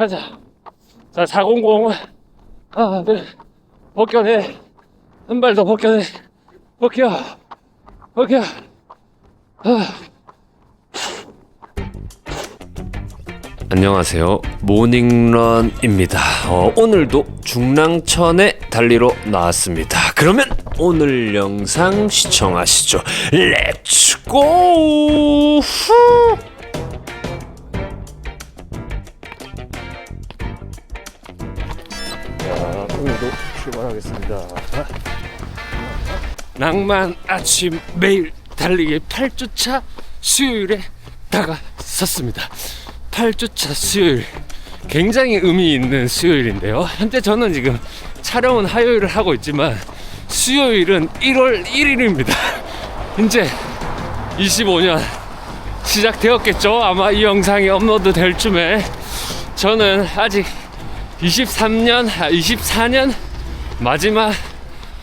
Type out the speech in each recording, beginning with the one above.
가자. 자, 400. 하나, 둘. 벗겨내. 한 발 더 벗겨내. 벗겨. 벗겨. 아. 안녕하세요. 모닝런입니다. 어, 오늘도 중랑천에 달리러 나왔습니다. 그러면 오늘 영상 시청하시죠. 렛츠고! 후! 하겠습니다. 낭만 아침 매일 달리기 8주차 수요일에 다가섰습니다. 8주차 수요일. 굉장히 의미 있는 수요일인데요. 현재 저는 지금 촬영은 화요일을 하고 있지만 수요일은 1월 1일입니다. 이제 25년 시작되었겠죠. 아마 이 영상이 업로드 될 쯤에 저는 아직 23년, 아, 24년 마지막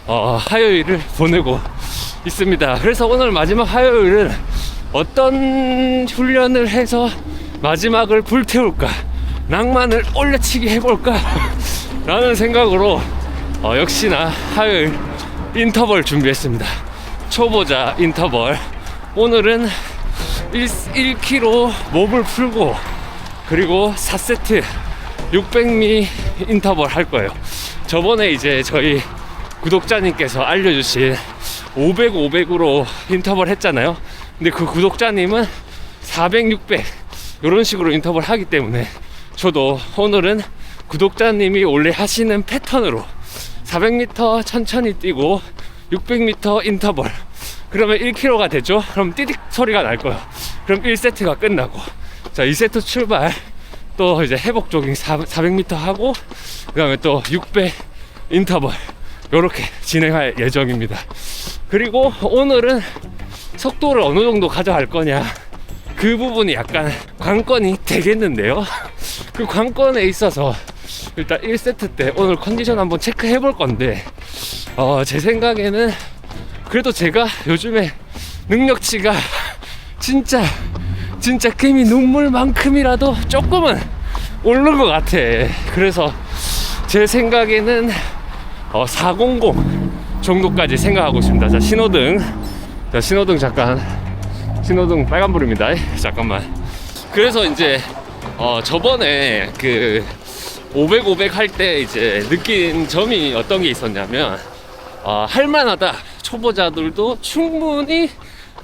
어, 화요일을 보내고 있습니다. 그래서 오늘 마지막 화요일은 어떤 훈련을 해서 마지막을 불태울까, 낭만을 올려치기 해볼까 라는 생각으로 어, 역시나 화요일 인터벌 준비했습니다. 초보자 인터벌. 오늘은 1, 1km 몸을 풀고 그리고 4세트 600미 인터벌 할 거예요. 저번에 이제 저희 구독자님께서 알려주신 500, 500으로 인터벌 했잖아요. 근데 그 구독자님은 400, 600 이런 식으로 인터벌 하기 때문에 저도 오늘은 구독자님이 원래 하시는 패턴으로 400m 천천히 뛰고 600m 인터벌 그러면 1km가 되죠. 그럼 띠딕 소리가 날 거예요. 그럼 1세트가 끝나고 자 2세트 출발 또 이제 회복 조깅 400m 하고 그다음에 또600 인터벌 이렇게 진행할 예정입니다. 그리고 오늘은 속도를 어느 정도 가져갈 거냐 그 부분이 약간 관건이 되겠는데요. 그 관건에 있어서 일단 1세트 때 오늘 컨디션 한번 체크해 볼 건데 어, 제 생각에는 그래도 제가 요즘에 능력치가 진짜 진짜 개미 눈물만큼이라도 조금은 오른 것 같아. 그래서 제 생각에는 어, 400 정도까지 생각하고 있습니다. 자, 신호등. 자, 신호등 잠깐. 신호등 빨간불입니다. 잠깐만. 그래서 이제 어, 저번에 그 500, 500 할 때 이제 느낀 점이 어떤 게 있었냐면 어, 할만하다. 초보자들도 충분히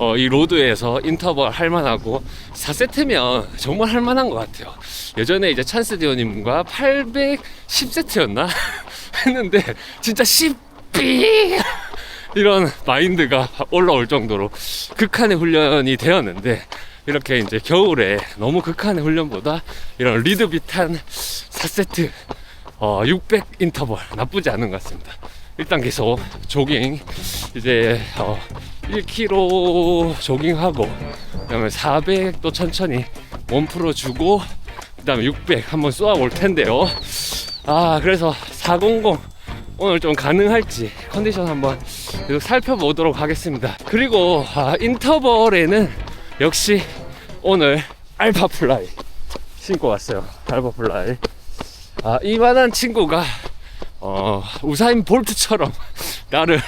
어, 이 로드에서 인터벌 할만하고 4세트면 정말 할만한 것 같아요. 예전에 이제 찬스 디오님과 810세트였나 했는데 진짜 10비 이런 마인드가 올라올 정도로 극한의 훈련이 되었는데 이렇게 이제 겨울에 너무 극한의 훈련보다 이런 리드 비탄 4세트 어, 600 인터벌 나쁘지 않은 것 같습니다. 일단 계속 조깅 이제 어, 1km 조깅하고 그다음에 400또 천천히 몸 풀어주고 그다음에 600 한번 쏘아 올 텐데요. 아 그래서 400 오늘 좀 가능할지 컨디션 한번 계속 살펴보도록 하겠습니다. 그리고 아, 인터벌에는 역시 오늘 알파 플라이 신고 왔어요. 알파 플라이. 아, 이만한 친구가 어, 우사인 볼트처럼 나를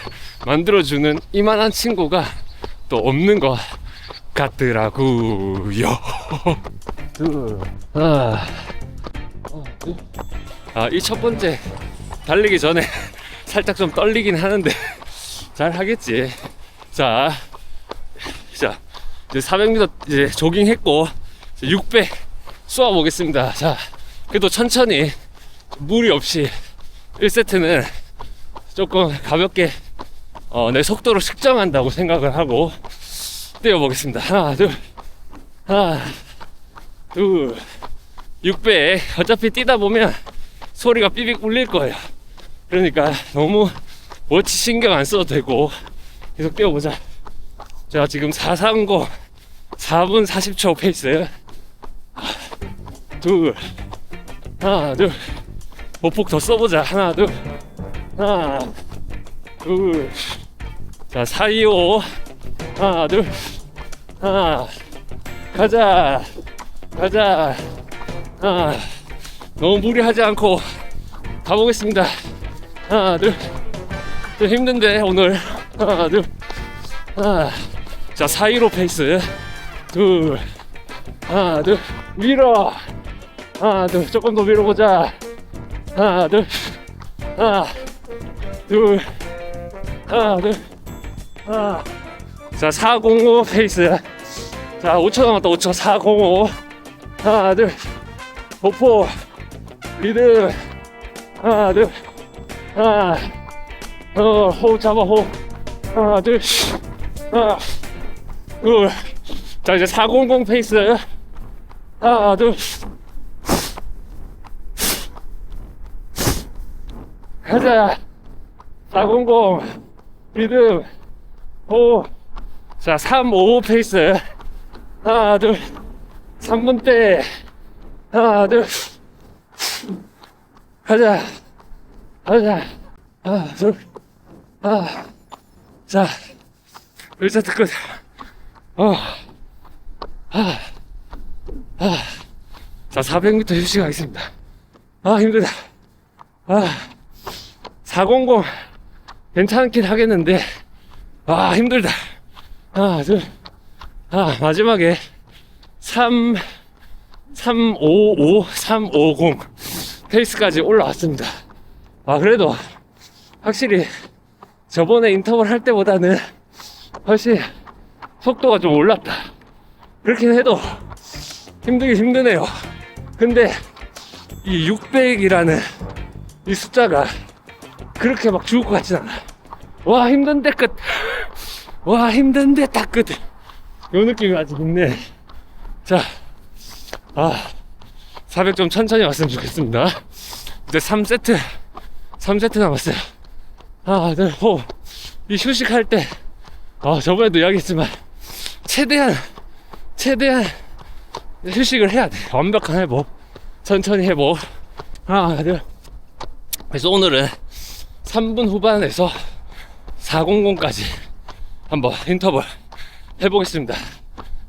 만들어주는 이만한 친구가 또 없는 것 같더라고요. 둘, 아, 아, 이 첫 번째 달리기 전에 살짝 좀 떨리긴 하는데 잘 하겠지. 자, 자, 이제 400m 이제 조깅했고 600 쏘아 보겠습니다. 자, 그래도 천천히 무리 없이 1세트는 조금 가볍게 어, 내 속도를 측정한다고 생각을 하고 뛰어보겠습니다. 하나, 둘, 하나, 둘, 600. 어차피 뛰다 보면 소리가 삐빅 울릴 거예요. 그러니까 너무 워치 신경 안 써도 되고 계속 뛰어보자. 자, 지금 430 4분 40초 페이스. 둘, 하나, 둘. 보폭 더 써보자. 하나, 둘, 하나, 둘. 자, 4, 2, 5. 하나, 둘, 하나. 가자. 가자. 하나, 너무 무리하지 않고 가보겠습니다. 하나, 둘. 좀 힘든데, 오늘. 하나, 둘. 하나. 자, 415 페이스. 둘. 하나, 둘. 밀어. 하나, 둘. 조금 더 밀어보자. 하나, 둘. 하나, 둘. 하나, 둘. 하나. 자, 405 페이스. 자, 5초 남았다, 5초. 405. 하나, 둘. 보포. 리듬. 하나, 둘. 하나. 어, 호흡 잡아, 호흡. 하나, 둘. 하나. 둘. 자, 이제 400 페이스. 하나, 둘. 가자. 400. 리듬. 호. 자, 355 페이스. 하나, 둘. 3분 때. 하나, 둘. 가자. 가자. 하나, 둘. 아. 자. 1세트 끝. 어. 아. 아. 자, 400m 휴식하겠습니다. 아, 힘들다. 아. 400 괜찮긴 하겠는데, 아, 힘들다. 하나, 둘. 아, 마지막에 3, 355, 350 페이스까지 올라왔습니다. 아, 그래도 확실히 저번에 인터벌 할 때보다는 훨씬 속도가 좀 올랐다. 그렇긴 해도 힘들긴 힘드네요. 근데 이 600이라는 이 숫자가 그렇게 막 죽을 것 같진 않아. 와, 힘든데 끝. 와, 힘든데 딱 끝. 요 느낌이 아직 있네. 자, 아, 400 좀 천천히 왔으면 좋겠습니다. 이제 3세트, 3세트 남았어요. 하나, 둘, 호. 이 휴식할 때, 아, 저번에도 이야기했지만, 최대한, 최대한 휴식을 해야 돼. 완벽한 회복. 천천히 회복. 하나, 둘. 그래서 오늘은 3분 후반에서 400까지 한번 인터벌 해보겠습니다.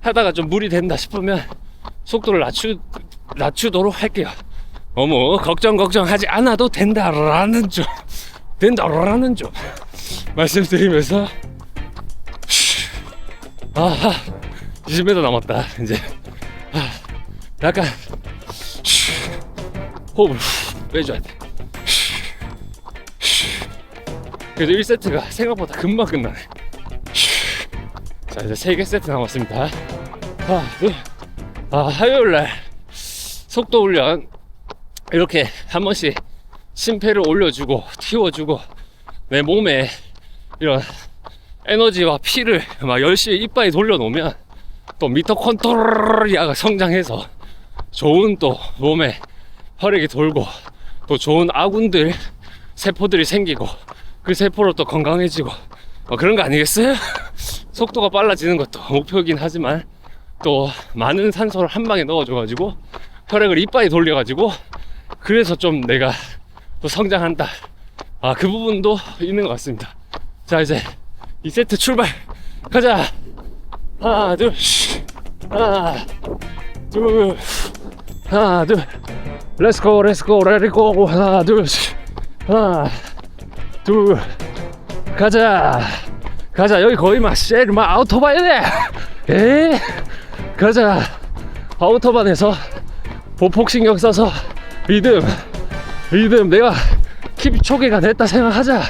하다가 좀 무리 된다 싶으면 속도를 낮추, 낮추도록 할게요. 너무 걱정 걱정하지 않아도 된다라는 점 된다라는 점 말씀드리면서 아하 20m 남았다 이제 아, 약간 호흡을 빼줘야 돼 그래도 1세트가 생각보다 금방 끝나네 자 이제 3개 세트 남았습니다 아, 네. 아 화요일날 속도 훈련 이렇게 한 번씩 심폐를 올려주고 튀워주고 내 몸에 이런 에너지와 피를 막 열심히 이빨에 돌려놓으면 또 미토콘트리아가 성장해서 좋은 또 몸에 혈액이 돌고 또 좋은 아군들 세포들이 생기고 그 세포로 또 건강해지고 뭐 그런 거 아니겠어요? 속도가 빨라지는 것도 목표이긴 하지만 또 많은 산소를 한 방에 넣어줘가지고 혈액을 이빨에 돌려가지고 그래서 좀 내가 또 성장한다. 아, 그 부분도 있는 것 같습니다. 자, 이제 2세트 출발. 가자. 하나, 둘, 하나, 둘, 하나, 둘. 렛츠고, 렛츠고, 렛츠고. 하나, 둘, 하나, 둘. 가자. 가자. 여기 거의 막 쉐일 막 아우토바이네. 에? 가자. 아우토반에서 보폭 신경 써서 리듬 리듬 내가 킵 초계가 됐다 생각하자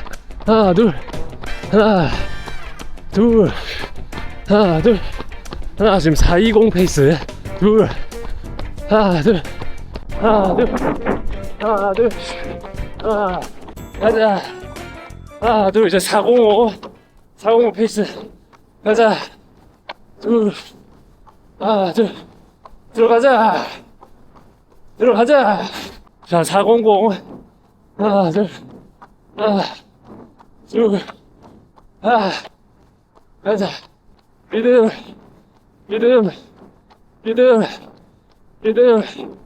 하나 둘 하나 둘 하나 둘 하나 지금 420 페이스 둘 하나 둘 하나 둘 하나 둘 하나 가자 하나 둘 이제 405 405 페이스. 가자. 둘. 하나 둘. 들어가자. 들어가자. 자, 400. 하나, 둘, 하나, 둘, 하나, 가자. 리듬, 리듬, 리듬, 리듬.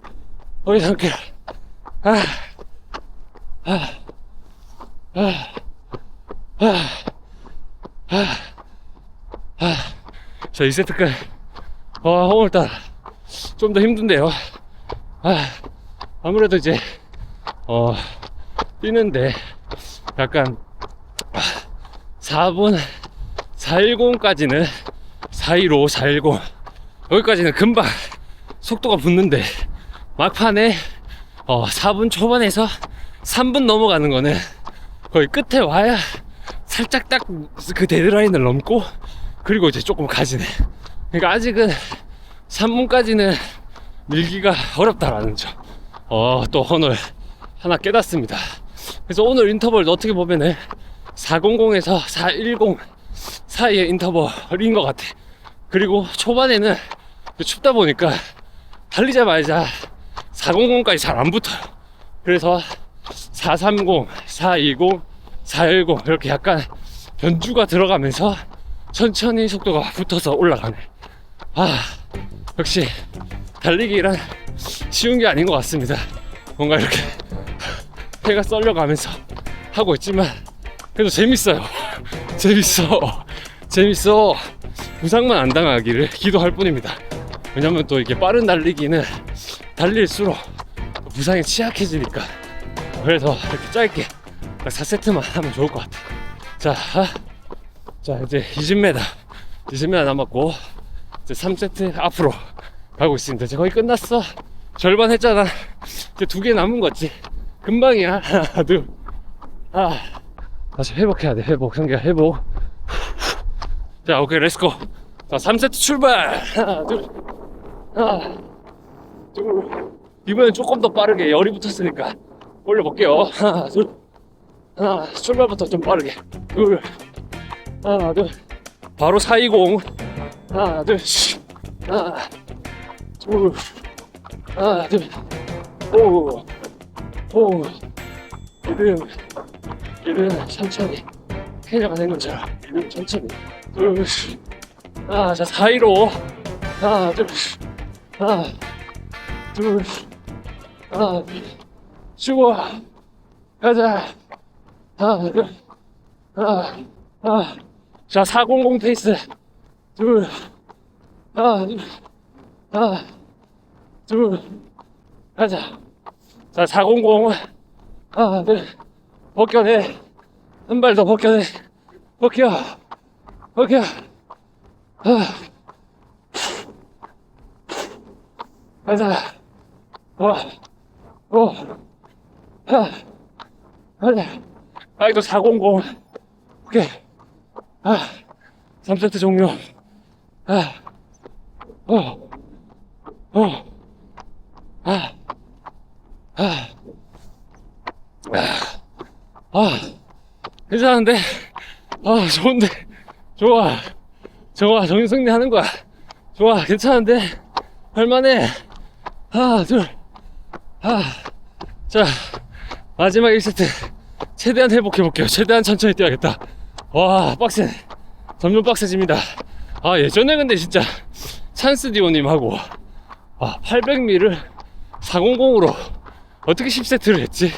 거기 아, 아, 아, 아. 자, 2세트 끝. 와, 오늘따라 좀 더 힘든데요. 아. 아무래도 이제 어 뛰는데 약간 4분 410까지는 415 410 여기까지는 금방 속도가 붙는데 막판에 어 4분 초반에서 3분 넘어가는 거는 거의 끝에 와야 살짝 딱 그 데드라인을 넘고 그리고 이제 조금 가지네 그러니까 아직은 3분까지는 밀기가 어렵다라는 점. 어, 또 오늘 하나 깨닫습니다. 그래서 오늘 인터벌도 어떻게 보면은 400에서 410 사이의 인터벌인 것 같아. 그리고 초반에는 춥다 보니까 달리자마자 400까지 잘 안 붙어요. 그래서 430, 420, 410 이렇게 약간 변주가 들어가면서 천천히 속도가 붙어서 올라가네. 아, 역시 달리기란 쉬운 게 아닌 것 같습니다. 뭔가 이렇게 해가 썰려가면서 하고 있지만 그래도 재밌어요. 재밌어. 재밌어. 부상만 안 당하기를 기도할 뿐입니다. 왜냐면 또 이게 빠른 달리기는 달릴수록 부상에 취약해지니까. 그래서 이렇게 짧게 딱 4세트만 하면 좋을 것 같아. 자, 아, 자 이제 20m, 20m 남았고 이제 3세트 앞으로 가고 있습니다. 이제 거의 끝났어. 절반 했잖아. 이제 두 개 남은 거지. 금방이야. 하나, 둘. 아. 다시 회복해야 돼. 회복. 성기야, 회복. 자, 오케이, 렛츠고. 자, 3세트 출발. 하나, 둘. 하나, 둘. 이번엔 조금 더 빠르게 열이 붙었으니까 올려볼게요. 하나, 둘. 하나, 출발부터 좀 빠르게. 둘. 하나, 둘. 바로 420. 하나, 둘. 하나, 둘, 하나, 둘, 오, 오, 이름, 이름 천천히 해녀가 된 것처럼 이름 천천히 둘, 하나, 자 사이로 하나, 둘, 하나, 둘, 하나, 둘, 쉬고 가자 둘, 하나, 하나, 자400 페이스 둘, 둘. 하나, 둘, 가자. 자, 400. 하나, 둘, 벗겨내. 한 발 더 벗겨내. 벗겨. 벗겨. 아. 가자. 와, 오, 하, 가자. 아이도 400. 오케이. 아, 3세트 종료. 아, 어. 어, 아, 아, 아, 아, 괜찮은데? 아, 좋은데? 좋아. 좋아, 정신 승리 하는 거야. 좋아, 괜찮은데? 할만해. 하나, 둘, 아, 자, 마지막 1세트. 최대한 회복해볼게요. 최대한 천천히 뛰어야겠다. 와, 빡세. 점점 빡세집니다. 아, 예전에 근데 진짜 찬스 디오님하고 아, 800m를 400으로 어떻게 10세트를 했지?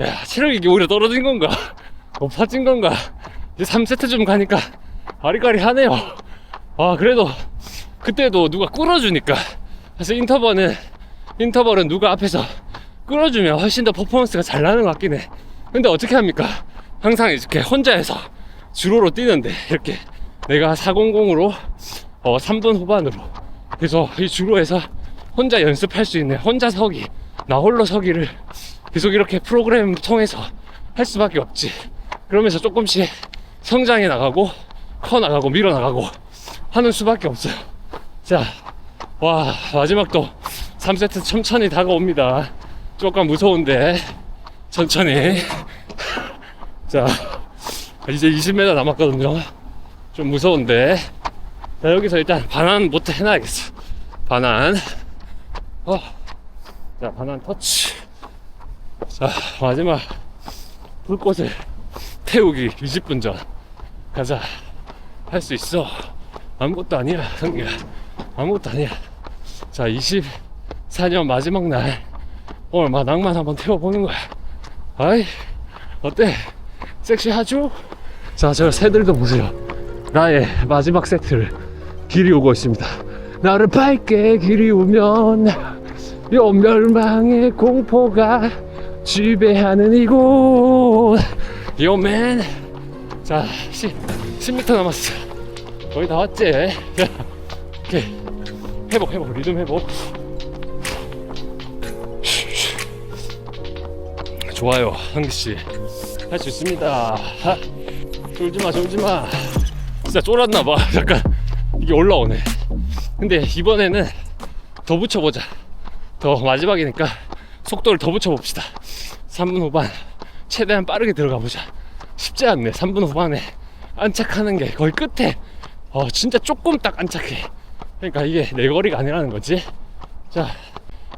야, 체력이 이게 오히려 떨어진 건가? 높아진 건가? 이제 3세트 좀 가니까 아리까리 하네요. 아, 그래도 그때도 누가 끌어주니까. 사실 인터벌은, 인터벌은 누가 앞에서 끌어주면 훨씬 더 퍼포먼스가 잘 나는 것 같긴 해. 근데 어떻게 합니까? 항상 이렇게 혼자해서 주로로 뛰는데, 이렇게 내가 400으로 어, 3분 후반으로 그래서 이 주로에서 혼자 연습할 수 있는 혼자 서기 나 홀로 서기를 계속 이렇게 프로그램 통해서 할 수밖에 없지. 그러면서 조금씩 성장해 나가고 커 나가고 밀어 나가고 하는 수밖에 없어요. 자 와 마지막도 3세트 천천히 다가옵니다. 조금 무서운데 천천히. 자 이제 20m 남았거든요. 좀 무서운데. 자 여기서 일단 반환부터 해놔야겠어. 반환. 어. 자 반환 터치. 자 마지막 불꽃을 태우기 20분 전. 가자. 할 수 있어. 아무것도 아니야 성기야. 아무것도 아니야. 자 24년 마지막 날. 오늘 막 낭만 한번 태워보는 거야 아이 어때? 섹시하죠? 자 저 새들도 보세요. 나의 마지막 세트를 길이 오고 있습니다. 나를 밝게 길이 오면 요 멸망의 공포가 지배하는 이곳. 요맨. 자 10, 10m 남았어. 거의 다 왔지? 자 오케이. 회복 회복. 리듬 회복 좋아요 한기씨. 할 수 있습니다. 하. 졸지마 졸지마. 진짜 쫄았나봐. 잠깐 이게 올라오네. 근데 이번에는 더 붙여보자. 더 마지막이니까 속도를 더 붙여봅시다. 3분 후반 최대한 빠르게 들어가 보자. 쉽지 않네 3분 후반에. 안착하는 게 거의 끝에. 어 진짜 조금 딱 안착해. 그러니까 이게 내 거리가 아니라는 거지? 자,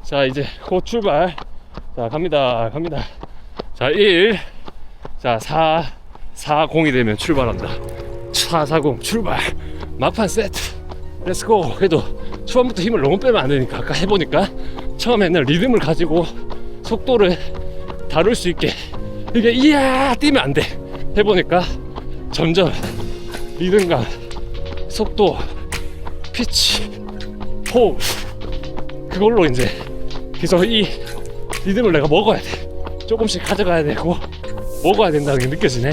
자 이제 곧 출발. 자 갑니다 갑니다 자 1, 자 4, 4, 0이 되면 출발한다. 4, 4, 0 출발. 막판 세트. 렛츠고 그래도 초반부터 힘을 너무 빼면 안 되니까 아까 해보니까 처음에는 리듬을 가지고 속도를 다룰 수 있게 이게 이야 뛰면 안 돼. 해보니까 점점 리듬감 속도 피치 호흡 그걸로 이제 계속 이 리듬을 내가 먹어야 돼 조금씩 가져가야 되고 먹어야 된다는 게 느껴지네.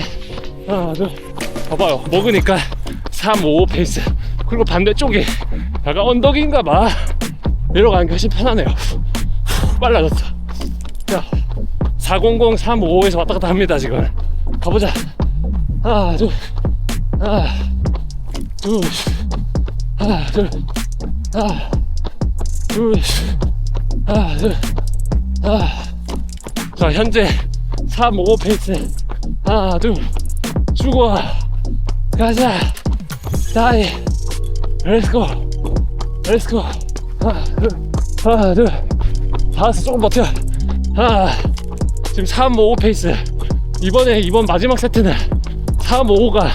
하나 둘. 봐봐요. 먹으니까 3, 5 페이스. 그리고 반대쪽이 약간 언덕인가 봐. 내려가니까 훨씬 편하네요. 후, 빨라졌어. 자 400, 355에서 왔다 갔다 합니다 지금. 가보자. 하나 둘. 하나 둘. 하나 둘. 하나 둘. 하나 둘. 하나 자 현재 355 페이스 하나 둘 죽어 가자. 다이 렛츠고 렛츠고 하나 둘 하나 둘. 조금 버텨. 하나 지금 355 페이스 이번에 이번 마지막 세트는 355가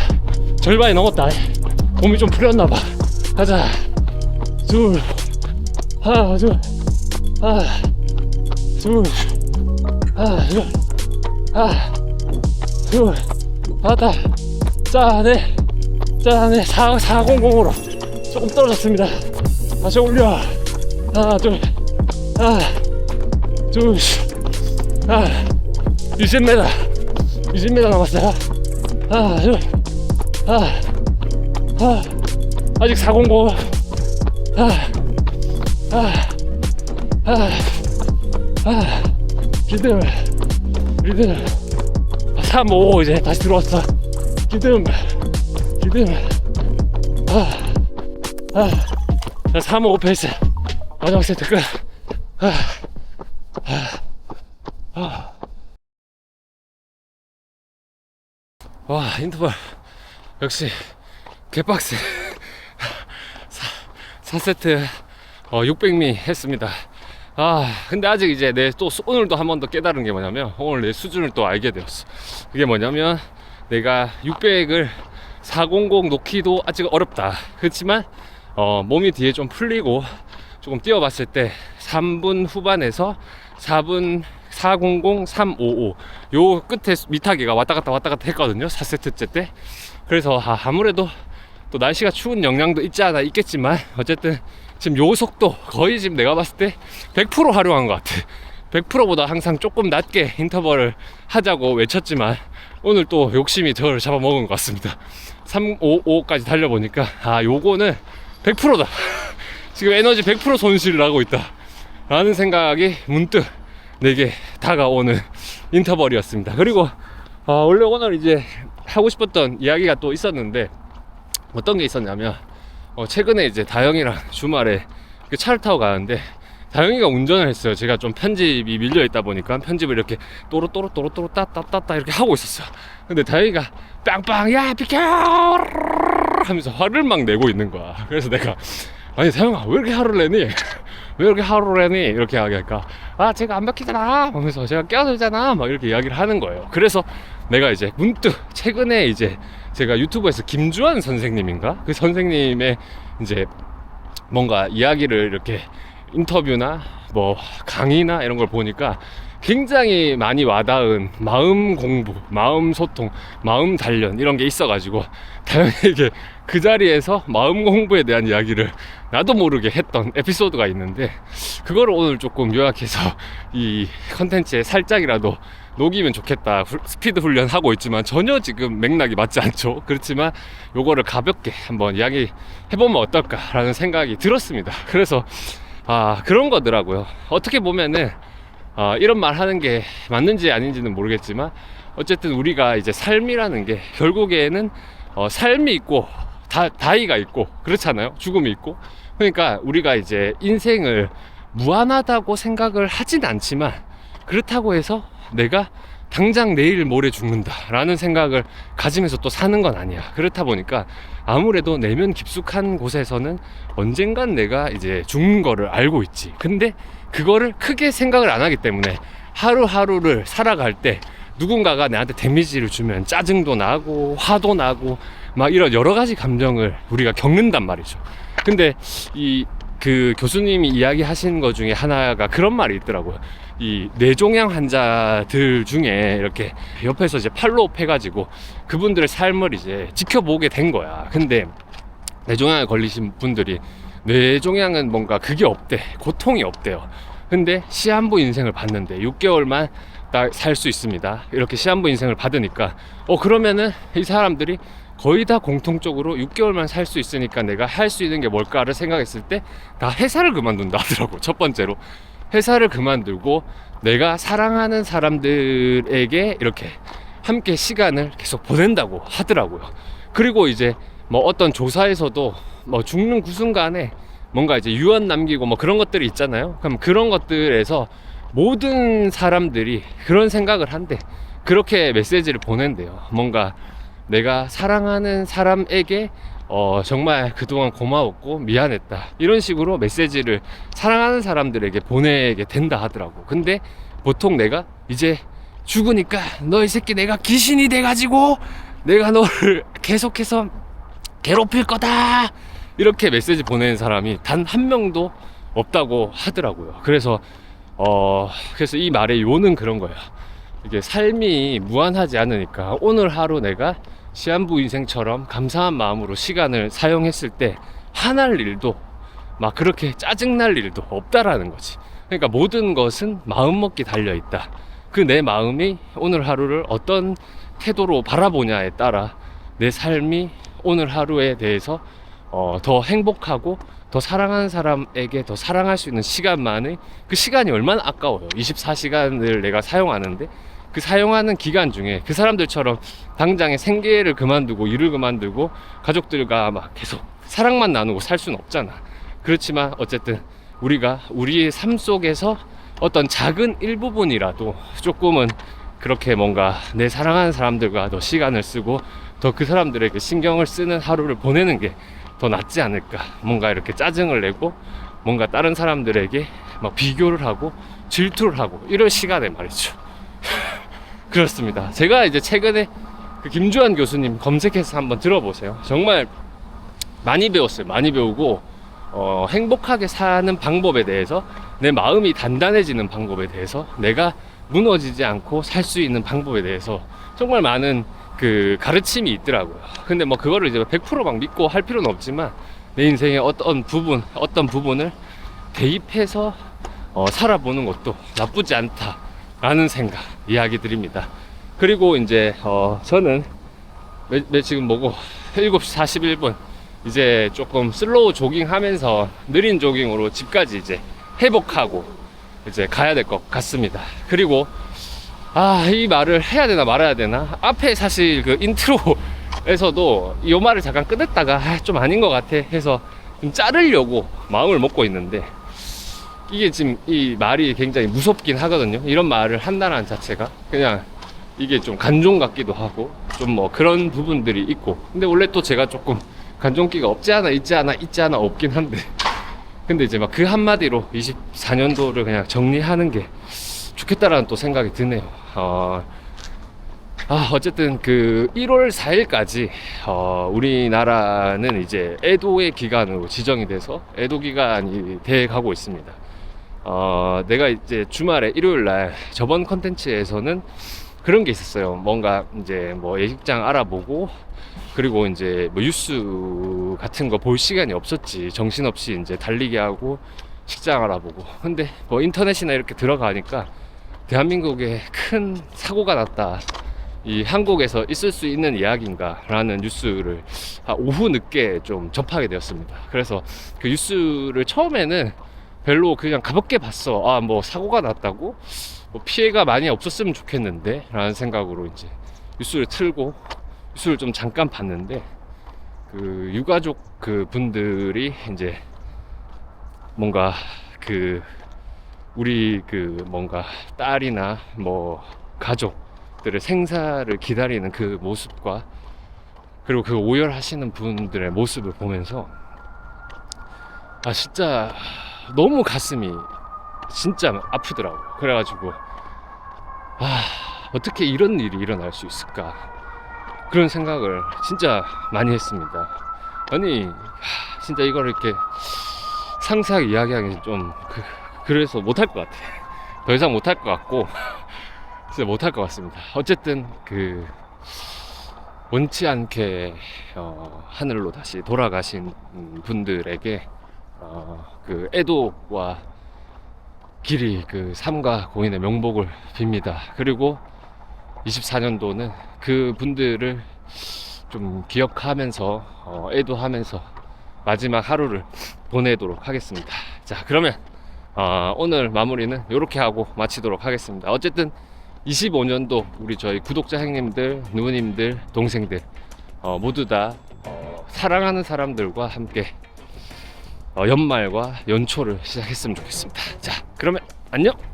절반이 넘었다. 몸이 좀 풀렸나봐. 가자. 둘 하나 둘 하나 둘 하나 둘 하나 둘 하나 짜네. 짜네 4, 400으로 조금 떨어졌습니다. 다시 올려. 하나 둘. 하나 둘 하나 20m 20m 남았어요. 하나 둘. 하나 하나 아직 400 하나 하나 하나 하나 리듬 리듬. 3, 5 이제 다시 들어왔어. 리듬 리듬 아, 아, 자, 3, 5 페이스. 마지막 세트 끝. 아, 아, 아. 와 인터벌. 역시 개빡세. 4, 4세트 어, 600미 했습니다 아 근데 아직 이제 내 또 오늘도 한 번 더 깨달은 게 뭐냐면 오늘 내 수준을 또 알게 되었어 그게 뭐냐면 내가 600을 400 놓기도 아직 어렵다 그렇지만 어, 몸이 뒤에 좀 풀리고 조금 뛰어봤을 때 3분 후반에서 4분 400, 355. 요 끝에 미타기가 왔다 갔다 왔다 갔다 했거든요. 4세트째 때. 그래서 아, 아무래도 또 날씨가 추운 영향도 있지 않아 있겠지만 어쨌든 지금 요 속도 거의 지금 내가 봤을 때 100% 활용한 것 같아. 100%보다 항상 조금 낮게 인터벌을 하자고 외쳤지만 오늘 또 욕심이 저를 잡아먹은 것 같습니다. 355까지 달려보니까 아 요거는 100%다. 지금 에너지 100% 손실을 하고 있다. 라는 생각이 문득 내게 다가오는 인터벌이었습니다. 그리고 어, 원래 오늘 이제 하고 싶었던 이야기가 또 있었는데 어떤 게 있었냐면 어, 최근에 이제 다영이랑 주말에 그 차를 타고 가는데 다영이가 운전을 했어요. 제가 좀 편집이 밀려 있다 보니까 편집을 이렇게 또로 또로 또로 또로 따따따따 이렇게 하고 있었어요. 근데 다영이가 빵빵 야 비켜 하면서 화를 막 내고 있는 거야. 그래서 내가 아니 다영아 왜 이렇게 화를 내니? 왜 이렇게 화를 내니? 이렇게 이야기할까? 아 제가 안 박히잖아 하면서 제가 깨어들잖아 막 이렇게 이야기를 하는 거예요. 그래서 내가 이제 문득 최근에 이제 제가 유튜브에서 김주환 선생님인가? 그 선생님의 이제 뭔가 이야기를 이렇게 인터뷰나 뭐 강의나 이런 걸 보니까 굉장히 많이 와닿은 마음 공부, 마음 소통, 마음 단련 이런 게 있어가지고 다현에게 그 자리에서 마음 공부에 대한 이야기를 나도 모르게 했던 에피소드가 있는데 그거를 오늘 조금 요약해서 이 컨텐츠에 살짝이라도 녹이면 좋겠다 후- 스피드 훈련 하고 있지만 전혀 지금 맥락이 맞지 않죠. 그렇지만 요거를 가볍게 한번 이야기 해보면 어떨까라는 생각이 들었습니다. 그래서 아 그런 거더라고요. 어떻게 보면은 아, 이런 말 하는 게 맞는지 아닌지는 모르겠지만 어쨌든 우리가 이제 삶이라는 게 결국에는 어, 삶이 있고 다, 다이가 있고 그렇잖아요. 죽음이 있고 그러니까 우리가 이제 인생을 무한하다고 생각을 하진 않지만 그렇다고 해서 내가 당장 내일 모레 죽는다라는 생각을 가지면서 또 사는 건 아니야. 그렇다 보니까 아무래도 내면 깊숙한 곳에서는 언젠간 내가 이제 죽는 거를 알고 있지. 근데 그거를 크게 생각을 안 하기 때문에 하루하루를 살아갈 때 누군가가 나한테 데미지를 주면 짜증도 나고 화도 나고 막 이런 여러 가지 감정을 우리가 겪는단 말이죠. 근데 이 그 교수님이 이야기하신 것 중에 하나가 그런 말이 있더라고요. 이 뇌종양 환자들 중에 이렇게 옆에서 이제 팔로우 해가지고 그분들의 삶을 이제 지켜보게 된 거야. 근데 뇌종양에 걸리신 분들이 뇌종양은 뭔가 그게 없대. 고통이 없대요. 근데 시한부 인생을 받는데 6개월만 딱 살 수 있습니다. 이렇게 시한부 인생을 받으니까 어 그러면은 이 사람들이 거의 다 공통적으로 6개월만 살 수 있으니까 내가 할 수 있는 게 뭘까를 생각했을 때 다 회사를 그만둔다 하더라고. 첫 번째로 회사를 그만두고 내가 사랑하는 사람들에게 이렇게 함께 시간을 계속 보낸다고 하더라고요. 그리고 이제 뭐 어떤 조사에서도 뭐 죽는 그 순간에 뭔가 이제 유언 남기고 뭐 그런 것들이 있잖아요. 그럼 그런 것들에서 모든 사람들이 그런 생각을 한대. 그렇게 메시지를 보낸대요. 뭔가 내가 사랑하는 사람에게 어, 정말 그동안 고마웠고 미안했다. 이런 식으로 메시지를 사랑하는 사람들에게 보내게 된다 하더라고. 근데 보통 내가 이제 죽으니까 너 이 새끼 내가 귀신이 돼가지고 내가 너를 계속해서 괴롭힐 거다. 이렇게 메시지 보내는 사람이 단 한 명도 없다고 하더라고요. 그래서 어 그래서 이 말의 요는 그런 거예요. 이게 삶이 무한하지 않으니까 오늘 하루 내가 시한부 인생처럼 감사한 마음으로 시간을 사용했을 때 화날 일도 막 그렇게 짜증날 일도 없다라는 거지. 그러니까 모든 것은 마음먹기 달려 있다. 그 내 마음이 오늘 하루를 어떤 태도로 바라보냐에 따라 내 삶이 오늘 하루에 대해서 어, 더 행복하고 더 사랑하는 사람에게 더 사랑할 수 있는 시간만의 그 시간이 얼마나 아까워요. 24시간을 내가 사용하는데 그 사용하는 기간 중에 그 사람들처럼 당장에 생계를 그만두고 일을 그만두고 가족들과 막 계속 사랑만 나누고 살 수는 없잖아. 그렇지만 어쨌든 우리가 우리의 삶 속에서 어떤 작은 일부분이라도 조금은 그렇게 뭔가 내 사랑하는 사람들과 더 시간을 쓰고 더 그 사람들에게 신경을 쓰는 하루를 보내는 게 더 낫지 않을까. 뭔가 이렇게 짜증을 내고 뭔가 다른 사람들에게 막 비교를 하고 질투를 하고 이런 시간에 말이죠. 그렇습니다. 제가 이제 최근에 그 김주환 교수님 검색해서 한번 들어보세요. 정말 많이 배웠어요. 많이 배우고 어, 행복하게 사는 방법에 대해서 내 마음이 단단해지는 방법에 대해서 내가 무너지지 않고 살 수 있는 방법에 대해서 정말 많은 그 가르침이 있더라고요. 근데 뭐 그거를 이제 100%막 믿고 할 필요는 없지만 내 인생의 어떤 부분, 어떤 부분을 대입해서 어, 살아보는 것도 나쁘지 않다 라는 생각 이야기 드립니다. 그리고 이제 어, 저는 매, 매 지금 뭐고 7시 41분 이제 조금 슬로우 조깅 하면서 느린 조깅으로 집까지 이제 회복하고 이제 가야 될 것 같습니다. 그리고 아, 이 말을 해야 되나 말아야 되나? 앞에 사실 그 인트로에서도 이 말을 잠깐 끊었다가 아, 좀 아닌 것 같아 해서 좀 자르려고 마음을 먹고 있는데 이게 지금 이 말이 굉장히 무섭긴 하거든요. 이런 말을 한다는 자체가 그냥 이게 좀 간종 같기도 하고 좀 뭐 그런 부분들이 있고 근데 원래 또 제가 조금 간종기가 없지 않아 있지 않아 있지 않아 없긴 한데 근데 이제 막 그 한마디로 24년도를 그냥 정리하는 게 좋겠다라는 또 생각이 드네요. 어, 아, 어쨌든 그 1월 4일까지 어, 우리나라는 이제 애도의 기간으로 지정이 돼서 애도 기간이 돼 가고 있습니다. 어, 내가 이제 주말에 일요일 날 저번 컨텐츠에서는 그런 게 있었어요. 뭔가 이제 뭐 예식장 알아보고 그리고 이제 뭐 뉴스 같은 거 볼 시간이 없었지. 정신없이 이제 달리기 하고 식장 알아보고. 근데 뭐 인터넷이나 이렇게 들어가니까 대한민국에 큰 사고가 났다. 이 한국에서 있을 수 있는 이야기인가 라는 뉴스를 한 오후 늦게 좀 접하게 되었습니다. 그래서 그 뉴스를 처음에는 별로 그냥 가볍게 봤어. 아, 뭐 사고가 났다고? 뭐 피해가 많이 없었으면 좋겠는데? 라는 생각으로 이제 뉴스를 틀고 뉴스를 좀 잠깐 봤는데 그 유가족 그 분들이 이제 뭔가 그 우리 그 뭔가 딸이나 뭐 가족들의 생사를 기다리는 그 모습과 그리고 그 오열하시는 분들의 모습을 보면서 아 진짜 너무 가슴이 진짜 아프더라고. 그래가지고 아 어떻게 이런 일이 일어날 수 있을까? 그런 생각을 진짜 많이 했습니다. 아니 하, 진짜 이걸 이렇게 상세하게 이야기하기 좀 그, 그래서 못할 것 같아. 더 이상 못할 것 같고 진짜 못할 것 같습니다. 어쨌든 그 원치 않게 어, 하늘로 다시 돌아가신 음, 분들에게 어, 그 애도와 길이 그 삼가 고인의 명복을 빕니다. 그리고 24년도는 그 분들을 좀 기억하면서 어, 애도하면서 마지막 하루를 보내도록 하겠습니다. 자 그러면 어, 오늘 마무리는 이렇게 하고 마치도록 하겠습니다. 어쨌든 25년도 우리 저희 구독자 형님들, 누님들, 동생들 어, 모두 다 어, 사랑하는 사람들과 함께 어, 연말과 연초를 시작했으면 좋겠습니다. 자, 그러면 안녕!